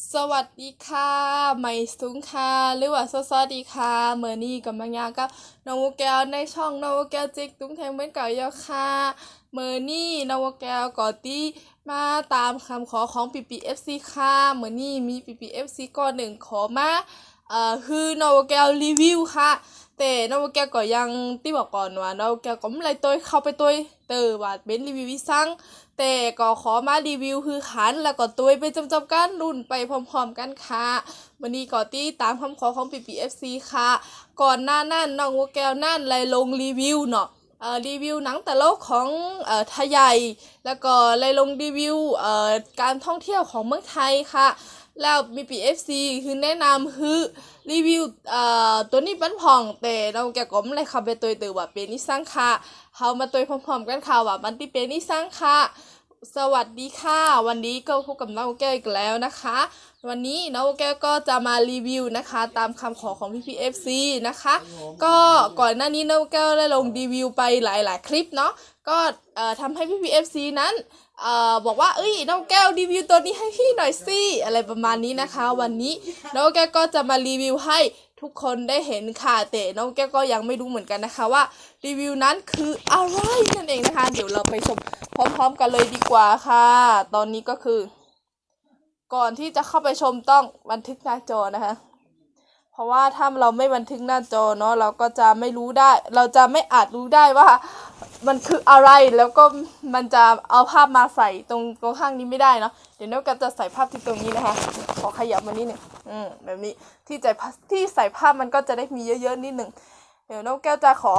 สวัสดีค่ะใหม่สูงค่ะ หรือว่าสวัสดีค่ะเมื่อนี้กับมังยากับน้องวแก้วในช่องน้องวแก้วจิกตุ้งแทงเป็นเก่าเยาค่ะเมื่อนี้น้องวแก้วก่อตีมาตามคำขอของปีปีเอฟซีค่ะเมื่อนี้มีปีปีเอฟซีก้อนหนึ่งขอมาเอ่อคือนอวแก้วรีวิวค่ะ แต่น้องโวแกก็ยังที่บอกก่อนว่าน้องโวแกก็ไม่ไรตัวเข้าไปตัวเตอว่าเป็นรีวิววิซังแต่ก็ขอมารีวิวคือขันแล้วก็ตัวไปจำจำกันรุ่นไปพร้อมๆกันค่ะวันนี้ก็ตีตามคำขอของ PPFC ค่ะ ก่อนหน้านั่นน้องวัวแก้วนั่นเลยลงรีวิวเนาะเอ่อรีวิวหนังแต่โลกของเอ่อไทยใหญ่ แล้วก็เลยลงรีวิวเอ่อการท่องเที่ยวของเมืองไทยค่ะ แล้วมีปี FC คือแนะนำคือรีวิวเอ่อตัวนี้ปันผ่องแต่เราแกก็ไม่ได้เข้าไปตัวตือว่าเป็นนิสังค่ะเขามาตัวพร้อมๆกันค่ะว่ามันที่เป็นนิสสังค่ะสวัสดีค่ะ วันนี้ก็พบกับน้องแก้วอีกแล้วนะคะ วันนี้น้องแก้วก็จะมารีวิวนะคะ ตามคำขอของพี่พีเอฟซีนะคะ ก็ก่อนหน้านี้น้องแก้วได้ลงรีวิวไปหลาย ๆ คลิปเนาะก็เอ่อทำให้พี่พีเอฟซีนั้นเอ่อบอกว่าเอ้ยน้องแก้วรีวิวตัวนี้ให้พี่หน่อยสิอะไรประมาณนี้นะคะ วันนี้น้องแก้วก็จะมารีวิวให้ทุกคนได้เห็นค่ะแต่น้องแก้วก็ยังไม่รู้เหมือนกันนะคะว่ารีวิวนั้นคืออะไรนั่นเองนะคะ เดี๋ยวเราไปชมพร้อม ๆ กันเลยดีกว่าค่ะ ตอนนี้ก็คือ ก่อนที่จะเข้าไปชมต้องบันทึกหน้าจอนะคะ เพราะว่าถ้าเราไม่บันทึกหน้าจอเนาะเราก็จะไม่รู้ได้ เราจะไม่อาจรู้ได้ว่า มันคืออะไรแล้วก็มันจะเอาภาพมาใส่ตรงตรงข้างนี้ไม่ได้เนาะเดี๋ยวน้องก็จะใส่ภาพที่ตรงนี้นะคะ ขอขยับมานิดหนึ่งอืมแบบนี้ที่ใจที่ใส่ภาพมันก็จะได้มีเยอะๆนิดหนึ่งเดี๋ยวน้องแก้วจะขอ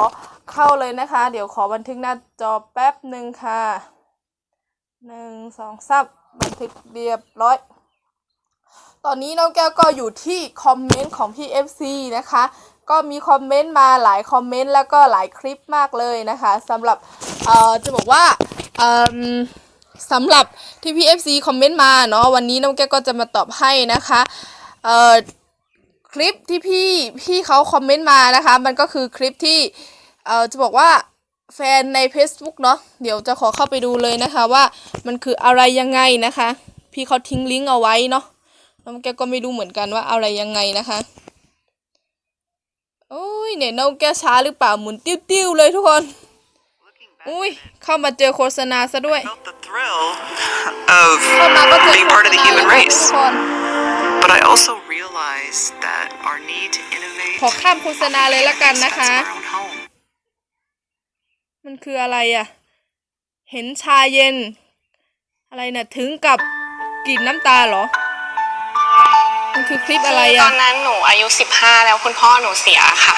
เข้าเลยนะคะ เดี๋ยวขอบันทึกหน้าจอแป๊บหนึ่งค่ะหนึ่งสองสามบันทึกเรียบร้อย ตอนนี้น้องแก้วก็อยู่ที่คอมเมนต์ของพี่ FC นะคะ ก็มีคอมเมนต์มาหลายคอมเมนต์แล้วก็หลายคลิปมากเลยนะคะสำหรับเอ่อจะบอกว่าเอ่มสำหรับที่พี่ FC คอมเมนต์มาเนาะวันนี้น้องแก้วก็จะมาตอบให้นะคะเอ่อคลิปที่พี่พี่เขาคอมเมนต์มานะคะ มันก็คือคลิปที่เอ่อจะบอกว่าแฟนใน Facebook เนาะเดี๋ยวจะขอเข้าไปดูเลยนะคะว่ามันคืออะไรยังไงนะคะ พี่เขาทิ้งลิงก์เอาไว้เนาะ น้องแกก็ไม่รู้เหมือนกันว่าอะไรยังไงนะคะ โอ้ยเนี่ยน้องแกช้าหรือเปล่าหมุนติ้วๆเลยทุกคน อุ้ยเข้ามาเจอโฆษณาซะด้วย felt the thrill of เข้ามาก็เจอ being โฆ part ษ of the ณาแล้ว human ค่ะทุ race. กคน But I also realized that our need to innovate ขอข้ามโฆษณาเลยละกันนะคะ expense of our own home. มันคืออะไรอะ่ะ เห็นชาเย็น อะไรนะ่ะถึงกับกลิ่นน้ำตาเหรอ มันคือคลิปอะไรตอะ่ะอนนั้นหนูอายุ 15 แล้วคุณพ่อหนูเสียค่ะ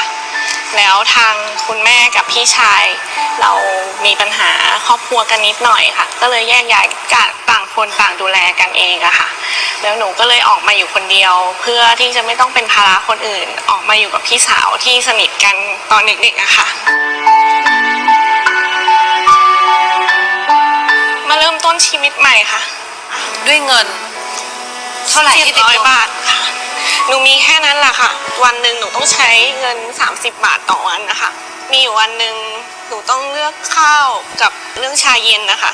แล้วทางคุณแม่กับพี่ชาย เรามีปัญหาครอบครัวกันนิดหน่อยค่ะ ก็เลยแยกย้ายกันต่างคนต่างดูแลกันเองอะค่ะ แล้วหนูก็เลยออกมาอยู่คนเดียว เพื่อที่จะไม่ต้องเป็นภาระคนอื่น ออกมาอยู่กับพี่สาวที่สนิทกันตอนเด็กๆอะค่ะ มาเริ่มต้นชีวิตใหม่ค่ะ ด้วยเงิน เท่าไหร่ที่ติดร้อยตัวบาทค่ะ หนูมีแค่นั้นแหละค่ะ วันหนึ่งหนูต้องใช้เงิน 30 บาทต่อวันนะคะ มีอยู่วันหนึ่งหนูต้องเลือกข้าวกับเรื่องชาเย็นนะคะ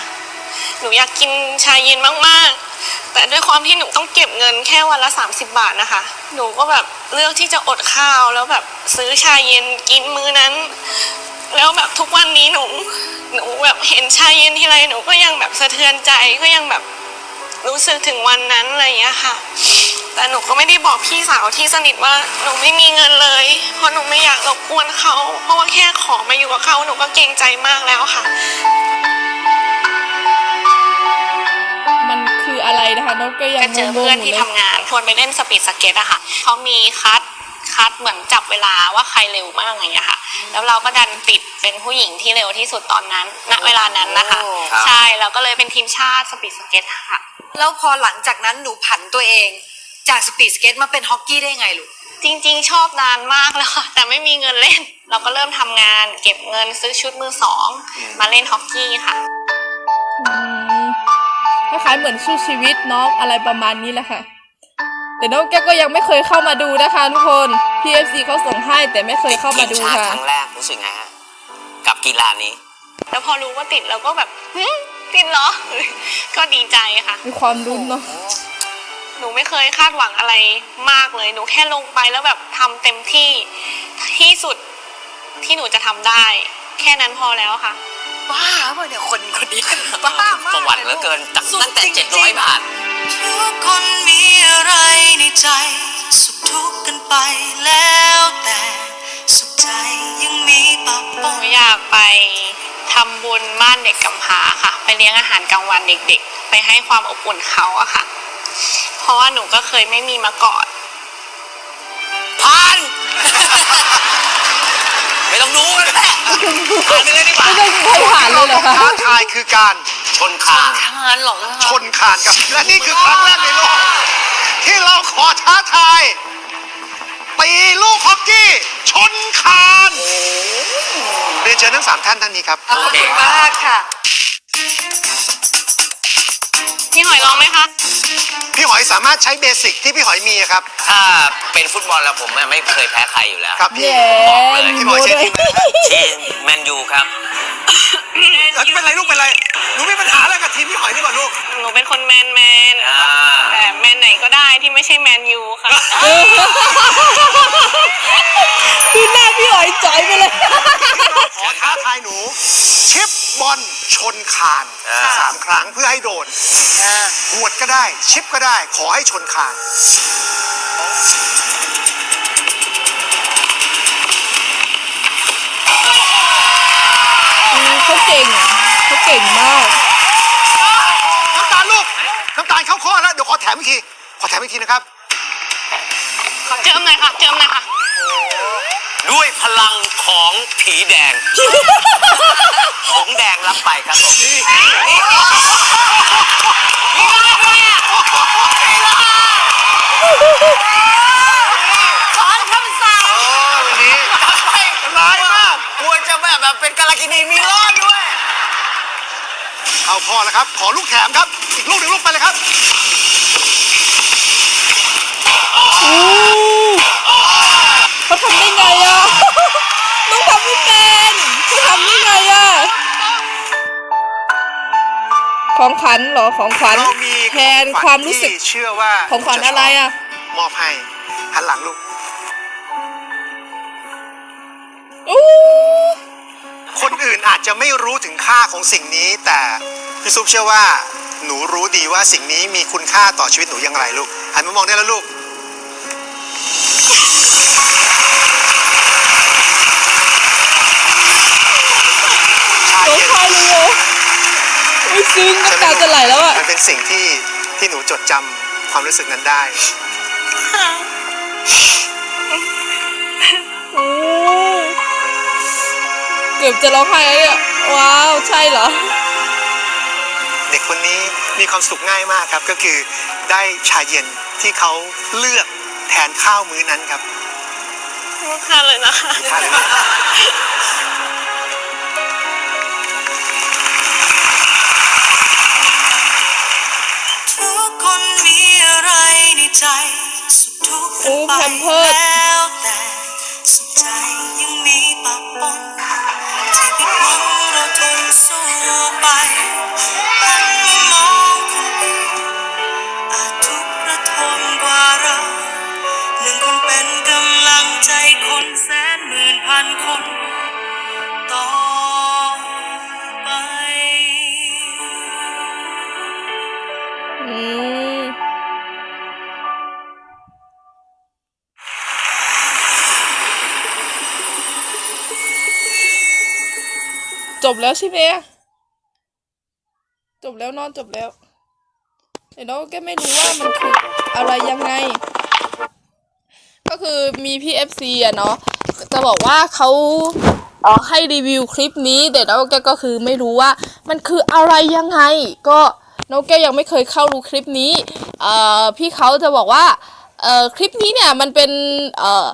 หนูอยากกินชาเย็นมากๆ แต่ด้วยความที่หนูต้องเก็บเงินแค่วันละ 30 บาทนะคะ หนูก็แบบเลือกที่จะอดข้าวแล้วแบบซื้อชาเย็นกินมื้อนั้น แล้วแบบทุกวันนี้หนู หนูแบบเห็นชาเย็นทีไรหนูก็ยังแบบสะเทือนใจก็ยังแบบรู้สึกถึงวันนั้นอะไรอย่างเงี้ย ค่ะ แต่หนูก็ไม่ได้บอกพี่สาวที่สนิทว่าหนูไม่มีเงินเลย เพราะหนูไม่อยากรบกวนเขา เพราะว่าแค่ขอมาอยู่กับเขาหนูก็เกรงใจมากแล้วค่ะ มันคืออะไรนะคะน้องก็ยังก็เจองงเพื่อนๆอยู่ที่เลย ทำงานชวนไปเล่นสปีดสเก็ตอะค่ะเขามีคัด คัดเหมือนจับเวลาว่าใครเร็วมากอย่างเงี้ยค่ะ แล้วเราก็ดันติดเป็นผู้หญิงที่เร็วที่สุดตอนนั้น ณเวลานั้นนะคะ โอ้ ครับ ใช่เราก็เลยเป็นทีมชาติสปีดสเก็ตค่ะ แล้วพอหลังจากนั้นหนูผันตัวเอง จากสปีดสเก็ตมาเป็นฮอกกี้ได้ไงลูก จริงๆ ชอบนานมากแล้วค่ะ แต่ไม่มีเงินเล่น เราก็เริ่มทำงาน เก็บเงินซื้อชุดมือสอง มาเล่นฮอกกี้ค่ะ อืมคล้ายๆเหมือนสู้ชีวิตเนาะอะไรประมาณนี้แหละค่ะ แต่น้องแก้วก็ยังไม่เคยเข้ามาดูนะคะทุกคน PFC เขาส่งให้แต่ไม่เคยเข้ามาดูทีชาติค่ะ ครั้งแรกรู้สึกไงฮะกับกีฬานี้ แล้วพอรู้ว่าติดเราก็แบบหึติดเหรอ ก็ดีใจค่ะ มีความรุ้นเนาะ หนูไม่เคยคาดหวังอะไรมากเลย หนูแค่ลงไปแล้วแบบทำเต็มที่ที่สุดที่หนูจะทำได้ แค่นั้นพอแล้วค่ะ บ้าเปล่ะเนี่ยคนคนนี้บ้ามากประวัติเหลือเกินตั้งสุดตั้งแต่จริงๆเจ็ดร้อยบาท ทุกคนมีอะไรในใจ สุขทุกข์กันไปแล้วแต่ สุขใจยังมีปะปหนูนอยากไปทำบุญบ้านเด็กกำพร้าค่ะ ไปเลี้ยงอาหารกลางวันเด็กๆ ไปให้ความอบอุ่นเขาอะค่ะ เพราะว่าหนูก็เคยไม่มีมาก่อน ผ่าน ไม่ต้องดูกันแหละผ่านไปเลยดีกว่า ไม่ต้องใครผ่านเลยเหรอคะ ท้าทายคือการ ชนคานทานหรอกนะชนคานครับ และนี่คือครั้งแรกในโลก ที่เราขอท้าทายตีลูกฮอกกี้ ชนคานเรียนเชิญทั้งสามท่านท่านนี้ครับ ขอบคุณมากค่ะ พี่หอยลองไหมคะ พี่หอยสามารถใช้เบสิกที่พี่หอยมีครับ ถ้าเป็นฟุตบอลแล้วผมไม่เคยแพ้ใครอยู่แล้ว ครับพี่แย่บอกเลยพี่บอยเชียร์ทีมอะไรนะทีมแมนยูครับ แล้วเป็นไรลูกเป็นไร ทีมพี่หอยนี่ก่อนลูก หนูเป็นคนแมนแมนๆอ่า แต่แมนไหนก็ได้ที่ไม่ใช่แมนยูค่ะ คือหน้าพี่อ๋อยจ่อยไปเลย ขอท้าทายหนู ชิปบอลชนคานอ่า สามครั้งเพื่อให้โดนหวดก็ได้ ชิปก็ได้ ขอให้ชนคาน อืมเขาเก่งอะเขาเก่งมาก น้ำตาลลูก น้ำตาลเข้าข้อแล้ว เดี๋ยวขอแถ มอีกที ขอแถมอีกทีนะครับเจิมหน่อยค่ะ เจิมหน่อยค่ะ ด้วยพลังของผีแดงผงแดงรับไปครับผมสอนคำสั่งโอ้วันนี้ร้ายมากกลัวจะแบบแบบเป็นกาลกินีมีรอดด้วย เอาพอแล้วครับ ขอลูกแถมครับ อีกลูกหนึ่งลูกไปเลยครับ ของขวัญเหรอของขวัญเรามีแทนความรู้สึกที่เชื่อว่าของขวัญอะไรอะมอบให้หันหลังลูกอู้คนอื่นอาจจะไม่รู้ถึงค่าของสิ่งนี้ แต่พี่ซุปเชื่อว่าหนูรู้ดีว่าสิ่งนี้มีคุณค่าต่อชีวิตหนูอย่างไรลูกหันมามองได้แล้วลูก ชา ร้อง เย็น ไห้เลยเหรออุ้ย ซึ้งน้ำตาจะไหลแล้วอะมันเป็นสิ่งที่ที่หนูจดจำความรู้สึกนั้นได้ โอ้เกือบจะร้องไห้แล้วเนี่ยว้าว ใช่เหรอ เด็กคนนี้มีความสุขง่ายมากครับ ก็คือได้ชาเย็นที่เขาเลือกแทนข้าวมื้อนั้นครับค่ะเลยนะคะ ทานเลยนะ อ้แพมเพิร์ จบแล้วใช่ไหมจบแล้วนอนจบแล้วแต่น้องก็ไม่รู้ว่ามันคืออะไรยังไง ก็คือมีพี่ FC อะเนาะจะบอกว่าเขาให้รีวิวคลิปนี้แต่น้องแกก็คือไม่รู้ว่ามันคืออะไรยังไง ก็น้องแกยังไม่เคยเข้าดูคลิปนี้เอ่อพี่เขาจะบอกว่าเอ่อคลิปนี้เนี่ยมันเป็นเอ่อ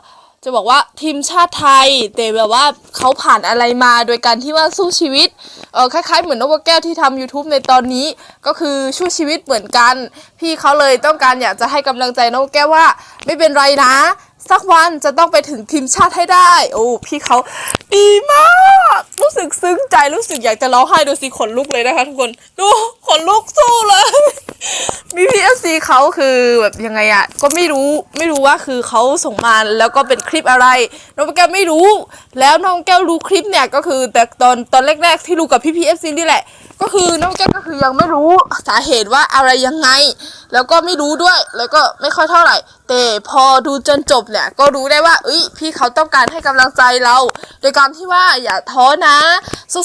จะบอกว่าทีมชาติไทยแต่แบบว่าเขาผ่านอะไรมาโดยการที่ว่าสู้ชีวิตเออคล้ายๆ เหมือนนกแก้วที่ทำ YouTube ในตอนนี้ ก็คือชู้ชีวิตเหมือนกัน พี่เขาเลยต้องการอยากจะให้กำลังใจนกแก้วว่า ไม่เป็นไรนะ สักวันจะต้องไปถึงทีมชาติให้ได้ โอ้พี่เขาดีมาก รู้สึกซึ้งใจรู้สึกอยากจะร้องไห้ดูสิขนลุกเลยนะคะทุกคนดูขนลุกสู้เลยบีพีเอฟซีเขาคือแบบยังไงอะก็ไม่รู้ไม่รู้ว่าคือเขาส่งมาแล้วก็เป็นคลิปอะไรน้องแก้วไม่รู้ แล้วน้องแก้วรู้คลิปเนี่ยก็คือแต่ตอนตอนแรกๆที่รู้กับพี่พีเอฟซีนี่แหละ ก็คือน้องแก้วก็คือยังไม่รู้สาเหตุว่าอะไรยังไง แล้วก็ไม่รู้ด้วย แล้วก็ไม่ค่อยเท่าไหร่ แต่พอดูจนจบเนี่ย ก็รู้ได้ว่าเอ้ยพี่เขาต้องการให้กำลังใจเรา โดยการที่ว่าอย่าท้อนะ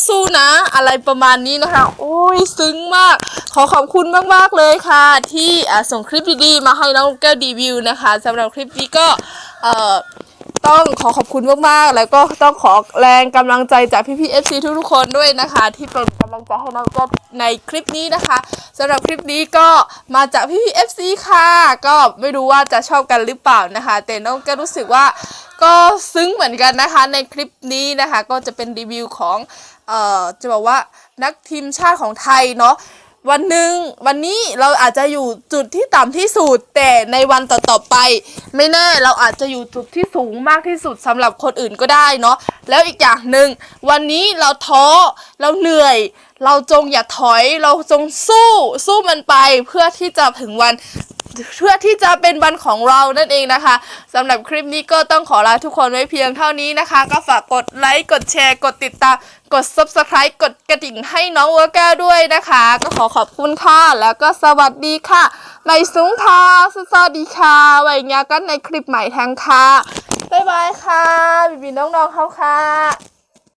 สู้ๆนะ อะไรประมาณนี้นะคะ โอ้ยซึ้งมาก ขอขอบคุณมากๆเลยค่ะ ที่ส่งคลิปดีๆมาให้น้องแก้วดีวิวนะคะสำหรับคลิปนี้ก็เอ่อ ต้องขอขอบคุณมากๆ แล้วก็ต้องขอแรงกำลังใจจากพี่ๆ FC ทุกๆคนด้วยนะคะ ที่เป็นกำลังใจให้น้องก็ในคลิปนี้นะคะสำหรับคลิปนี้ก็มาจากพี่ๆ FC ค่ะ ก็ไม่รู้ว่าจะชอบกันหรือเปล่านะคะ แต่น้องก็รู้สึกว่าก็ซึ้งเหมือนกันนะคะ ในคลิปนี้นะคะ ก็จะเป็นรีวิวของเอ่อจะบอกว่านักทีมชาติของไทยเนาะ วันหนึ่งวันนี้เราอาจจะอยู่จุดที่ต่ำที่สุด แต่ในวันต่อๆไป ไม่แน่เราอาจจะอยู่จุดที่สูงมากที่สุดสำหรับคนอื่นก็ได้เนาะแล้วอีกอย่างหนึ่งวันนี้เราท้อเราเหนื่อย เราจงอย่าถอย เราจงสู้สู้มันไปเพื่อที่จะถึงวัน เพื่อที่จะเป็นวันของเรานั่นเองนะคะสำหรับคลิปนี้ก็ต้องขอลาทุกคนไว้เพียงเท่านี้นะคะ ก็ฝากกดไลค์กดแชร์ กดติดตาม กด subscribe กดกระดิ่งให้น้องวอร์แก้วด้วยนะคะ ก็ขอขอบคุณค่ะ แล้วก็สวัสดีค่ะไม่สูงค่ะสวัสดีค่ะไว้งากันในคลิปใหม่แทงค่ะบ๊ายบายค่ะบีบีน้องๆเขาค่ะ